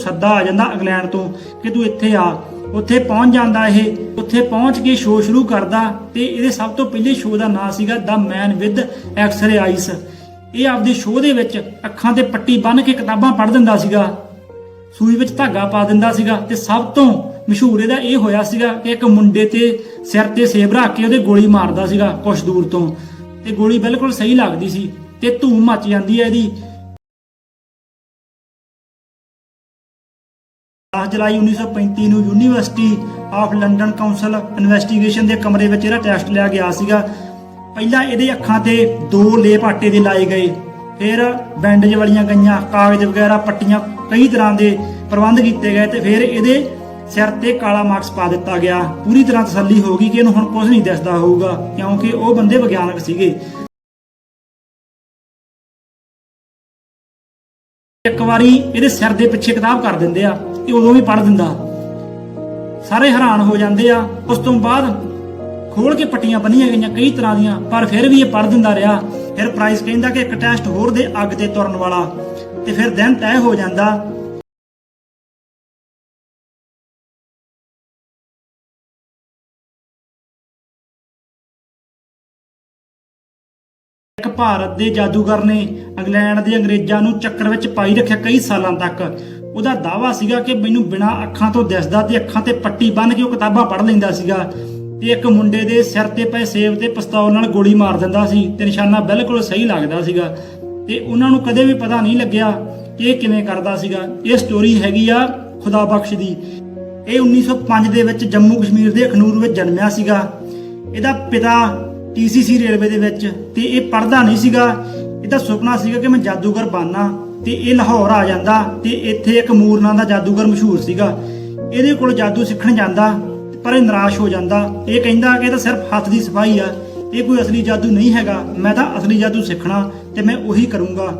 ਸੱਦਾ ਆ ਜਾਂਦਾ ਇੰਗਲੈਂਡ ਤੋਂ ਕਿ ਤੂੰ ਇੱਥੇ ਆ। ਉੱਥੇ ਪਹੁੰਚ ਜਾਂਦਾ ਇਹ। ਉੱਥੇ ਪਹੁੰਚ ਕੇ ਸ਼ੋਅ ਸ਼ੁਰੂ ਕਰਦਾ ਤੇ ਇਹਦੇ ਸਭ ਤੋਂ ਪਹਿਲੇ ਸ਼ੋਅ ਦਾ ਨਾਮ ਸੀਗਾ the man with X-ray eyes ਇਹ ਆਪਦੇ ਸ਼ੋਅ ਦੇ ਵਿੱਚ ਅੱਖਾਂ ਤੇ ਪੱਟੀ ਬੰਨ੍ਹ ਕੇ ਕਿਤਾਬਾਂ ਪੜ੍ਹ ਦਿੰਦਾ ਸੀਗਾ। ਸੂਈ ਵਿੱਚ ਧਾਗਾ ਪਾ ਦਿੰਦਾ ਸੀਗਾ ਤੇ ਸਭ ਤੋਂ ਮਸ਼ਹੂਰ ਇਹਦਾ ਇਹ ਹੋਇਆ ਸੀਗਾ ਕਿ ਇੱਕ ਮੁੰਡੇ ਤੇ ਸਿਰ ਤੇ ਸੇਬ ਰੱਖ ਕੇ ਉਹਦੇ ਗੋਲੀ ਮਾਰਦਾ ਸੀਗਾ ਕੁਛ ਦੂਰ ਤੋਂ। ਤੇ ਗੋਲੀ ਬਿਲਕੁਲ ਸਹੀ ਲੱਗਦੀ ਸੀ ਤੇ ਧੂਮ ਮੱਚ ਜਾਂਦੀ ਹੈ ਇਹਦੀ। 10 ਜੁਲਾਈ 1935 ਨੂੰ university of London council investigation ਦੇ ਕਮਰੇ ਵਿੱਚ ਇਹਦਾ ਟੈਸਟ ਲਿਆ ਗਿਆ ਸੀਗਾ। ਪਹਿਲਾਂ ਇਹਦੇ ਅੱਖਾਂ ਤੇ ਦੋ ਲੇਪ ਆਟੇ ਦੇ ਲਾਏ ਗਏ। ਫਿਰ ਬੈਂਡੇਜ ਵਾਲੀਆਂ ਗਈਆਂ, ਕਾਗਜ਼ ਵਗੈਰਾ, ਪੱਟੀਆਂ ਕਈ ਤਰ੍ਹਾਂ ਦੇ ਪ੍ਰਬੰਧ ਕੀਤੇ ਗਏ ਤੇ ਫਿਰ ਇਹਦੇ ਸਿਰ ਤੇ ਕਾਲਾ ਮਾਰਕਸ ਪਾ ਦਿੱਤਾ ਗਿਆ। ਪੂਰੀ ਤਰ੍ਹਾਂ ਤਸੱਲੀ ਹੋ ਗਈ ਕਿ ਇਹਨੂੰ ਹੁਣ ਕੁਝ ਨਹੀਂ ਦਿਸਦਾ ਹੋਊਗਾ, ਕਿਉਂਕਿ ਉਹ ਬੰਦੇ ਵਿਗਿਆਨਕ ਸੀਗੇ। ਇੱਕ ਵਾਰੀ ਇਹਦੇ ਸਿਰ ਦੇ ਪਿੱਛੇ ਕਿਤਾਬ ਕਰ ਦਿੰਦੇ ਆ। ਇਹ ਉਦੋਂ ਵੀ ਪੜ੍ਹ ਦਿੰਦਾ। ਸਾਰੇ ਹੈਰਾਨ ਹੋ ਜਾਂਦੇ ਆ। ਉਸ ਤੋਂ ਬਾਅਦ ਖੋਲ ਕੇ ਪੱਟੀਆਂ ਬੰਨੀਆਂ ਗਈਆਂ ਕਈ ਤਰ੍ਹਾਂ ਦੀਆਂ, ਪਰ ਫਿਰ ਵੀ ਇਹ ਪੜ੍ਹ ਦਿੰਦਾ ਰਿਹਾ। ਫਿਰ ਪ੍ਰਾਈਸ ਕਹਿੰਦਾ ਕਿ ਇੱਕ ਟੈਸਟ ਹੋਰ ਦੇ ਅੱਗ ਤੇ ਤੁਰਨ ਵਾਲਾ। ਤੇ ਫਿਰ ਦਿਨ ਤੈਅ ਹੋ ਜਾਂਦਾ। ਇੱਕ ਭਾਰਤ ਦੇ ਜਾਦੂਗਰ ਨੇ ਇੰਗਲੈਂਡ ਦੇ ਅੰਗਰੇਜ਼ਾਂ ਨੂੰ ਚੱਕਰ ਵਿੱਚ ਪਾਈ ਰੱਖਿਆ ਕਈ ਸਾਲਾਂ ਤੱਕ। ਉਹਦਾ ਦਾਵਾ ਸੀਗਾ ਕਿ ਮੈਨੂੰ ਬਿਨਾਂ ਅੱਖਾਂ ਤੋਂ ਦਿਸਦਾ ਤੇ ਅੱਖਾਂ ਤੇ ਪੱਟੀ ਬੰਨ੍ਹ ਕੇ ਉਹ ਕਿਤਾਬਾਂ ਪੜ੍ਹ ਲੈਂਦਾ ਸੀਗਾ। ਤੇ ਇੱਕ ਮੁੰਡੇ ਦੇ ਸਿਰ ਤੇ ਪਏ ਸੇਬ ਤੇ ਪਿਸਤੌਲ ਨਾਲ ਗੋਲੀ ਮਾਰ ਦਿੰਦਾ ਸੀ ਤੇ ਨਿਸ਼ਾਨਾ ਬਿਲਕੁਲ ਸਹੀ ਲੱਗਦਾ ਸੀਗਾ। ਤੇ ਉਹਨਾਂ ਨੂੰ ਕਦੇ ਵੀ ਪਤਾ ਨਹੀਂ ਲੱਗਿਆ ਕਿ ਇਹ ਕਿਵੇਂ ਕਰਦਾ ਸੀਗਾ। ਇਹ ਸਟੋਰੀ ਹੈਗੀ ਆ ਖੁਦਾ ਬਖਸ਼ ਦੀ। ਇਹ 1905 ਦੇ ਵਿੱਚ ਜੰਮੂ ਕਸ਼ਮੀਰ ਦੇ ਅਖਨੂਰ ਵਿੱਚ ਜਨਮਿਆ ਸੀਗਾ। ਇਹਦਾ ਪਿਤਾ ਟੀਸੀਸੀ ਰੇਲਵੇ ਦੇ ਵਿੱਚ ਤੇ ਇਹ ਪੜਦਾ ਨਹੀਂ ਸੀਗਾ। ਇਹਦਾ ਸੁਪਨਾ ਸੀਗਾ ਕਿ ਮੈਂ ਜਾਦੂਗਰ ਬਣਨਾ। ਤੇ ਇਹ ਲਾਹੌਰ ਆ ਜਾਂਦਾ ਤੇ ਇੱਥੇ ਇੱਕ ਮੂਰਨਾ ਦਾ ਜਾਦੂਗਰ ਮਸ਼ਹੂਰ ਸੀਗਾ। ਇਹਦੇ ਕੋਲ ਜਾਦੂ ਸਿੱਖਣ ਜਾਂਦਾ, ਪਰ ਇਹ ਨਿਰਾਸ਼ ਹੋ ਜਾਂਦਾ। ਇਹ ਕਹਿੰਦਾ ਕਿ ਇਹ ਤਾਂ ਸਿਰਫ ਹੱਥ ਦੀ ਸਫ਼ਾਈ ਆ, ਇਹ ਕੋਈ ਅਸਲੀ ਜਾਦੂ ਨਹੀਂ ਹੈਗਾ। ਮੈਂ ਤਾਂ ਅਸਲੀ ਜਾਦੂ ਸਿੱਖਣਾ ਤੇ ਮੈਂ ਉਹੀ ਕਰੂੰਗਾ।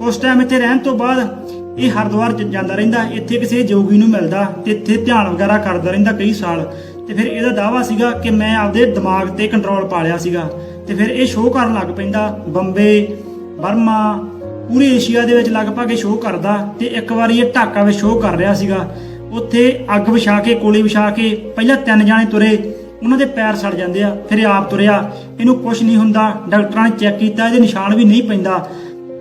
ਉਸ ਟਾਈਮ ਇੱਥੇ ਰਹਿਣ ਤੋਂ ਬਾਅਦ ਇਹ ਹਰਿਦੁਆਰ ਜਾਂਦਾ ਰਹਿੰਦਾ, ਇੱਥੇ ਕਿਸੇ ਜੋਗੀ ਨੂੰ ਮਿਲਦਾ ਤੇ ਇੱਥੇ ਧਿਆਨ ਵਗੈਰਾ ਕਰਦਾ ਰਹਿੰਦਾ ਕਈ ਸਾਲ। ਤੇ ਫਿਰ ਇਹਦਾ ਦਾਵਾ ਸੀਗਾ ਕਿ ਮੈਂ ਆਪਦੇ ਦਿਮਾਗ ਤੇ ਕੰਟਰੋਲ ਪਾ ਲਿਆ ਸੀਗਾ। ਤੇ ਫਿਰ ਇਹ ਸ਼ੋਅ ਕਰਨ ਲੱਗ ਪੈਂਦਾ, ਬੰਬੇ, ਬਰਮਾ ਪੂਰੇ ਏਸ਼ੀਆ ਦੇ ਵਿੱਚ ਲਗਭਗ ਇਹ ਸ਼ੋਅ ਕਰਦਾ ਤੇ ਇੱਕ ਵਾਰੀ ਇਹ ਢਾਕਾ ਵਿੱਚ ਸ਼ੋਅ ਕਰ ਰਿਹਾ ਸੀਗਾ। ਉੱਥੇ ਅੱਗ ਵਿਛਾ ਕੇ, ਕੋਲੇ ਵਿਛਾ ਕੇ, ਪਹਿਲਾਂ ਤਿੰਨ ਜਾਣੇ ਤੁਰੇ, ਉਹਨਾਂ ਦੇ ਪੈਰ ਸੜ ਜਾਂਦੇ ਆ, ਫਿਰ ਇਹ ਆਪ ਤੁਰਿਆ। ਇਹਨੂੰ ਕੁਝ ਨਹੀਂ ਹੁੰਦਾ, ਡਾਕਟਰਾਂ ਨੇ ਚੈੱਕ ਕੀਤਾ, ਇਹਦੇ ਨਿਸ਼ਾਨ ਵੀ ਨਹੀਂ ਪੈਂਦਾ।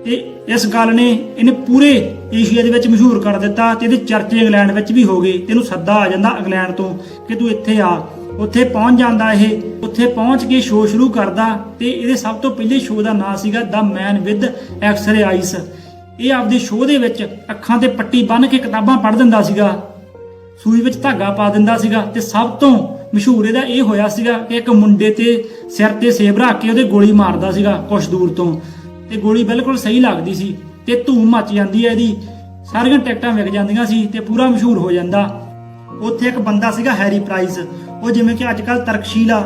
ਤੇ ਇਸ ਗੱਲ ਨੇ ਇਹਨੇ ਪੂਰੇ ਏਸ਼ੀਆ ਦੇ ਵਿੱਚ ਮਸ਼ਹੂਰ ਕਰ ਦਿੱਤਾ ਤੇ ਇਹਦੇ ਚਰਚੇ ਇੰਗਲੈਂਡ ਵਿੱਚ ਵੀ ਹੋ ਗਏ। ਤੇ ਇਹਨੂੰ ਸੱਦਾ ਆ ਜਾਂਦਾ ਇੰਗਲੈਂਡ ਤੋਂ ਕਿ ਤੂੰ ਇੱਥੇ ਆ। ਉੱਥੇ ਪਹੁੰਚ ਜਾਂਦਾ ਇਹ। ਉੱਥੇ ਪਹੁੰਚ ਕੇ ਸ਼ੋਅ ਸ਼ੁਰੂ ਕਰਦਾ ਤੇ ਇਹਦੇ ਸਭ ਤੋਂ ਪਹਿਲੇ ਸ਼ੋਅ ਦਾ ਨਾਮ ਸੀਗਾ the man with x-ray eyes. ਇਹ ਆਪਦੇ ਸ਼ੋਅ ਦੇ ਵਿੱਚ ਅੱਖਾਂ ਤੇ ਪੱਟੀ ਬੰਨ੍ਹ ਕੇ ਕਿਤਾਬਾਂ ਪੜ੍ਹ ਦਿੰਦਾ ਸੀਗਾ। ਸੂਈ ਵਿੱਚ ਧਾਗਾ ਪਾ ਦਿੰਦਾ ਸੀਗਾ ਤੇ ਸਭ ਤੋਂ ਮਸ਼ਹੂਰ ਇਹਦਾ ਇਹ ਹੋਇਆ ਸੀਗਾ ਕਿ ਇੱਕ ਮੁੰਡੇ ਤੇ ਸਿਰ ਤੇ ਸੇਬ ਰੱਖ ਕੇ ਉਹਦੇ ਗੋਲੀ ਮਾਰਦਾ ਸੀਗਾ ਕੁਛ ਦੂਰ ਤੋਂ। ਤੇ ਗੋਲੀ ਬਿਲਕੁਲ ਸਹੀ ਲੱਗਦੀ ਸੀ ਤੇ ਧੂਮ ਮੱਚ ਜਾਂਦੀ ਹੈ ਇਹਦੀ। ਸਾਰੀਆਂ ਟਿਕਟਾਂ ਵਿਕ ਜਾਂਦੀਆਂ ਸੀ ਤੇ ਪੂਰਾ ਮਸ਼ਹੂਰ ਹੋ ਜਾਂਦਾ। ਉੱਥੇ ਇੱਕ ਬੰਦਾ ਸੀਗਾ ਹੈਰੀ ਪ੍ਰਾਈਸ। ਉਹ ਜਿਵੇਂ ਕਿ ਅੱਜ ਕੱਲ ਤਰਕਸ਼ੀਲ ਆ,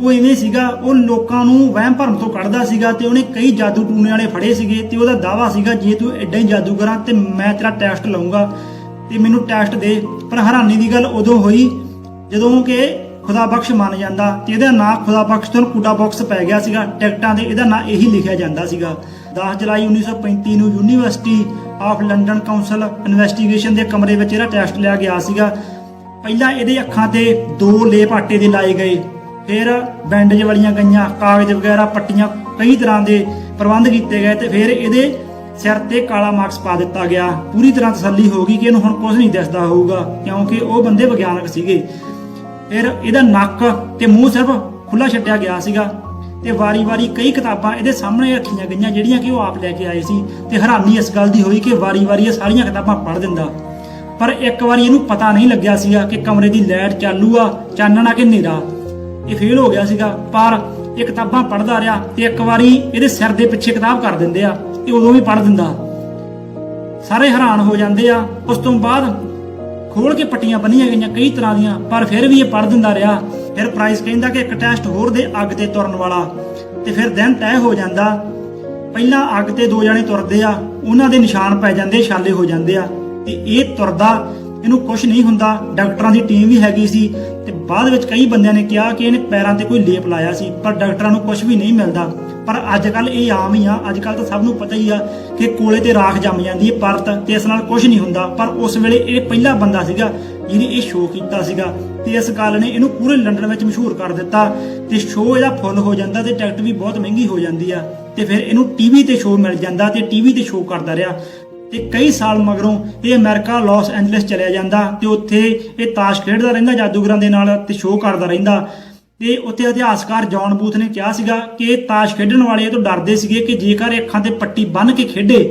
ਉਹ ਇਵੇਂ ਸੀਗਾ, ਉਹ ਲੋਕਾਂ ਨੂੰ ਵਹਿਮ ਭਰਮ ਤੋਂ ਕੱਢਦਾ ਸੀਗਾ ਤੇ ਉਹਨੇ ਕਈ ਜਾਦੂ ਟੂਣੇ ਵਾਲੇ ਫੜੇ ਸੀਗੇ ਤੇ ਉਹਦਾ ਦਾਵਾ ਸੀਗਾ, ਜੇ ਤੂੰ ਐਡਾ ਹੀ ਜਾਦੂਗਰ ਆ ਤੇ ਮੈਂ ਤੇਰਾ ਟੈਸਟ ਲਵਾਂਗਾ ਤੇ ਮੈਨੂੰ ਟੈਸਟ ਦੇ। ਪਰ ਹੈਰਾਨੀ ਦੀ ਗੱਲ ਉਦੋਂ ਹੋਈ ਜਦੋਂ ਕਿ ਖੁਦਾ ਬਖਸ਼ ਮੰਨ ਜਾਂਦਾ ਤੇ ਇਹਦਾ ਨਾਂ ਖੁਦਾ ਬਖਸ਼ ਤੋਂ ਕੁੜਾ ਬਾਕਸ ਪੈ ਗਿਆ ਸੀਗਾ, ਟਿਕਟਾਂ ਤੇ ਇਹਦਾ ਨਾਂ ਇਹੀ ਲਿਖਿਆ ਜਾਂਦਾ ਸੀਗਾ। 10 ਜੁਲਾਈ 1935 ਨੂੰ university of London council investigation ਦੇ ਕਮਰੇ ਵਿੱਚ ਇਹਦਾ ਟੈਸਟ ਲਿਆ ਗਿਆ ਸੀਗਾ। ਪਹਿਲਾਂ ਇਹਦੇ ਅੱਖਾਂ ਤੇ ਦੋ ਲੇਪ ਆਟੇ ਦੇ ਲਾਏ ਗਏ, ਫਿਰ ਬੈਂਡੇਜ ਵਾਲੀਆਂ ਗਈਆਂ, ਕਾਗਜ਼ ਵਗੈਰਾ, ਪੱਟੀਆਂ ਕਈ ਤਰ੍ਹਾਂ ਦੇ ਪ੍ਰਬੰਧ ਕੀਤੇ ਗਏ ਤੇ ਫਿਰ ਇਹਦੇ ਸਿਰ ਤੇ ਕਾਲਾ ਮਾਰਕਸ ਪਾ ਦਿੱਤਾ ਗਿਆ। ਪੂਰੀ ਤਰ੍ਹਾਂ ਤਸੱਲੀ ਹੋ ਗਈ ਕਿ ਇਹਨੂੰ ਹੁਣ ਕੁਝ ਨਹੀਂ ਦਿਸਦਾ ਹੋਊਗਾ, ਕਿਉਂਕਿ ਉਹ ਬੰਦੇ ਵਿਗਿਆਨਕ ਸੀਗੇ। ਫਿਰ ਇਹਦਾ ਨੱਕ ਤੇ ਮੂੰਹ ਸਿਰਫ ਖੁੱਲਾ ਛੱਡਿਆ ਗਿਆ ਸੀਗਾ ਤੇ ਵਾਰੀ-ਵਾਰੀ ਕਈ ਕਿਤਾਬਾਂ ਇਹਦੇ ਸਾਹਮਣੇ ਰੱਖੀਆਂ ਗਈਆਂ, ਜਿਹੜੀਆਂ ਕਿ ਉਹ ਆਪ ਲੈ ਕੇ ਆਏ ਸੀ ਤੇ ਹੈਰਾਨੀ ਇਸ ਗੱਲ ਦੀ ਹੋਈ ਕਿ ਵਾਰੀ-ਵਾਰੀ ਇਹ ਸਾਰੀਆਂ ਕਿਤਾਬਾਂ ਪੜ੍ਹ ਦਿੰਦਾ। ਪਰ ਇੱਕ ਵਾਰੀ ਇਹਨੂੰ ਪਤਾ ਨਹੀਂ ਲੱਗਿਆ ਸੀਗਾ ਕਿ ਕਮਰੇ ਦੀ ਲਾਈਟ ਚਾਲੂ ਆ, ਚਾਨਣਾ ਕਿ ਹਨੇਰਾ। ਇਹ ਫੇਲ ਹੋ ਗਿਆ ਸੀਗਾ, ਪਰ ਇਹ ਕਿਤਾਬਾਂ ਪੜ੍ਹਦਾ ਰਿਹਾ ਤੇ ਇੱਕ ਵਾਰੀ ਇਹਦੇ ਸਿਰ ਦੇ ਪਿੱਛੇ ਕਿਤਾਬ ਕਰ ਦਿੰਦੇ ਆ, ਇਹ ਉਦੋਂ ਵੀ ਪੜ੍ਹ ਦਿੰਦਾ। ਸਾਰੇ ਹੈਰਾਨ ਹੋ ਜਾਂਦੇ ਆ। ਉਸ ਤੋਂ ਬਾਅਦ ਖੋਲ ਕੇ ਪੱਟੀਆਂ ਬੰਨੀਆਂ ਗਈਆਂ ਕਈ ਤਰ੍ਹਾਂ ਦੀਆਂ, ਪਰ ਫਿਰ ਵੀ ਇਹ ਪੜ੍ਹ ਦਿੰਦਾ ਰਿਹਾ। ਫਿਰ ਪ੍ਰਾਈਸ ਕਹਿੰਦਾ ਕਿ ਇੱਕ ਟੈਸਟ ਹੋਰ ਦੇ ਅੱਗ ਤੇ ਤੁਰਨ ਵਾਲਾ। ਤੇ ਫਿਰ ਦਿਨ ਤੈਅ ਹੋ ਜਾਂਦਾ। ਪਹਿਲਾਂ ਅੱਗ ਤੇ ਦੋ ਜਣੇ ਤੁਰਦੇ ਆ, ਉਹਨਾਂ ਦੇ ਨਿਸ਼ਾਨ ਪੈ ਜਾਂਦੇ, ਛਾਲੇ ਹੋ ਜਾਂਦੇ ਆ। ਤੇ ਇਹ ਤੁਰਦਾ, ਇਹਨੂੰ ਕੁਝ ਨਹੀਂ ਹੁੰਦਾ। ਡਾਕਟਰਾਂ ਦੀ ਟੀਮ ਵੀ ਹੈਗੀ ਸੀ ਤੇ ਬਾਅਦ ਵਿੱਚ ਕਈ ਬੰਦਿਆਂ ਨੇ ਕਿਹਾ ਕਿ ਇਹਨੇ ਪੈਰਾਂ ਤੇ ਕੋਈ ਲੇਪ ਲਾਇਆ ਸੀ, ਪਰ ਡਾਕਟਰਾਂ ਨੂੰ ਕੁਝ ਵੀ ਨਹੀਂ ਮਿਲਦਾ। ਪਰ ਅੱਜ ਕੱਲ ਇਹ ਆਮ ਹੀ ਆ ਅੱਜ ਕੱਲ ਤਾਂ ਸਭ ਨੂੰ ਪਤਾ ਹੀ ਆ ਕਿ ਕੋਲੇ ਤੇ ਰਾਖ ਜੰਮ ਜਾਂਦੀ ਹੈ ਪਰਤ ਤੇ ਇਸ ਨਾਲ ਕੁਝ ਨਹੀਂ ਹੁੰਦਾ। ਪਰ ਉਸ ਵੇਲੇ ਇਹ ਪਹਿਲਾ ਬੰਦਾ ਸੀਗਾ ਜਿਹਨੇ ਇਹ ਸ਼ੋਅ ਕੀਤਾ ਸੀਗਾ ਤੇ ਇਸ ਗੱਲ ਨੇ ਇਹਨੂੰ ਪੂਰੇ ਲੰਡਨ ਵਿੱਚ ਮਸ਼ਹੂਰ ਕਰ ਦਿੱਤਾ ਤੇ ਸ਼ੋਅ ਇਹਦਾ ਫੁੱਲ ਹੋ ਜਾਂਦਾ ਤੇ ਟਿਕਟ ਵੀ ਬਹੁਤ ਮਹਿੰਗੀ ਹੋ ਜਾਂਦੀ ਆ ਤੇ ਫਿਰ ਇਹਨੂੰ ਟੀਵੀ ਤੇ ਸ਼ੋਅ ਮਿਲ ਜਾਂਦਾ ਤੇ ਟੀਵੀ ਤੇ ਸ਼ੋਅ ਕਰਦਾ ਰਿਹਾ। ਤੇ ਕਈ ਸਾਲ ਮਗਰੋਂ ਇਹ ਅਮਰੀਕਾ ਲਾਸ ਐਂਜਲਸ ਚਲਿਆ ਜਾਂਦਾ ਤੇ ਉੱਥੇ ਇਹ ਤਾਸ਼ ਖੇਡਦਾ ਰਹਿੰਦਾ, ਜਾਦੂਗਰਾਂ ਦੇ ਨਾਲ ਤੇ ਸ਼ੋਅ ਕਰਦਾ ਰਹਿੰਦਾ। ਤੇ ਉੱਥੇ ਇਤਿਹਾਸਕਾਰ ਜੌਨ ਬੂਥ ਨੇ ਕਿਹਾ ਸੀਗਾ ਕਿ ਇਹ ਤਾਸ਼ ਖੇਡਣ ਵਾਲੇ ਇਹ ਤੋਂ ਡਰਦੇ ਸੀਗੇ ਕਿ ਜੇਕਰ ਇਹ ਅੱਖਾਂ ਤੇ ਪੱਟੀ ਬੰਨ੍ਹ ਕੇ ਖੇਡੇ,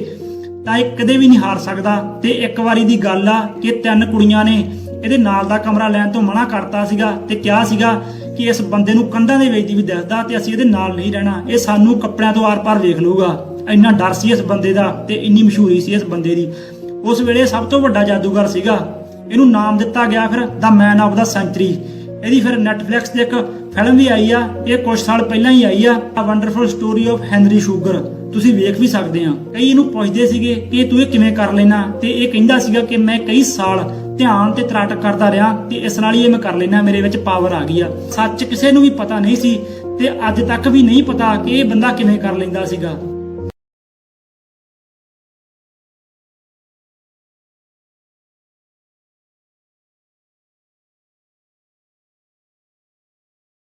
ਤਾਂ ਇਹ ਕਦੇ ਵੀ ਨਹੀਂ ਹਾਰ ਸਕਦਾ। ਤੇ ਇੱਕ ਵਾਰੀ ਦੀ ਗੱਲ ਆ ਕਿ ਤਿੰਨ ਕੁੜੀਆਂ ਨੇ ਇਹਦੇ ਨਾਲ ਦਾ ਕਮਰਾ ਲੈਣ ਤੋਂ ਮਨਾ ਕਰਤਾ ਸੀਗਾ ਤੇ ਕਿਹਾ ਸੀਗਾ ਕਿ ਇਸ ਬੰਦੇ ਨੂੰ ਕੰਧਾਂ ਦੇ ਵਿੱਚ ਦੀ ਵੀ ਦਿਸਦਾ ਤੇ ਅਸੀਂ ਇਹਦੇ ਨਾਲ ਨਹੀਂ ਰਹਿਣਾ। ਇਹ ਸਾਨੂੰ ਕੱਪੜਿਆਂ ਤੋਂ ਆਰ-ਪਾਰ ਵੇਖ ਲਊਗਾ। ਇੰਨਾ ਡਰ ਸੀ ਇਸ ਬੰਦੇ ਦਾ ਤੇ ਇੰਨੀ ਮਸ਼ਹੂਰੀ ਸੀ ਇਸ ਬੰਦੇ ਦੀ। ਉਸ ਵੇਲੇ ਸਭ ਤੋਂ ਵੱਡਾ ਜਾਦੂਗਰ ਸੀਗਾ। ਇਹਨੂੰ ਨਾਮ ਦਿੱਤਾ ਗਿਆ ਫਿਰ ਦਾ ਮੈਨ ਆਫ ਦਾ ਸੈਂਚਰੀ ਇਹਦੀ ਫਿਰ ਨੈਟਫਲਿਕਸ ਤੇ ਇੱਕ ਫਿਲਮ ਵੀ ਆਈ ਆ। ਇਹ ਕੁਝ ਸਾਲ ਪਹਿਲਾਂ ਹੀ ਆਈ ਆ। A wonderful story of Henry Sugar ਤੁਸੀਂ ਵੇਖ ਵੀ ਸਕਦੇ ਆ। ਕਈ ਇਹਨੂੰ ਪੁੱਛਦੇ ਸੀਗੇ ਕਿ ਤੂੰ ਇਹ ਕਿਵੇਂ ਕਰ ਲੈਣਾ ਤੇ ਇਹ ਕਹਿੰਦਾ ਸੀਗਾ ਕਿ ਮੈਂ ਕਈ ਸਾਲ ਧਿਆਨ ਤੇ ਤਰਾਟਕ ਕਰਦਾ ਰਿਹਾ ਤੇ ਇਸ ਨਾਲ ਹੀ ਇਹ ਮੈਂ ਕਰ ਲੈਣਾ ਮੇਰੇ ਵਿੱਚ ਪਾਵਰ ਆ ਗਈ ਆ। ਸੱਚ ਕਿਸੇ ਨੂੰ ਵੀ ਪਤਾ ਨਹੀਂ ਸੀ ਤੇ ਅੱਜ ਤੱਕ ਵੀ ਨਹੀਂ ਪਤਾ ਕਿ ਇਹ ਬੰਦਾ ਕਿਵੇਂ ਕਰ ਲੈਂਦਾ ਸੀਗਾ।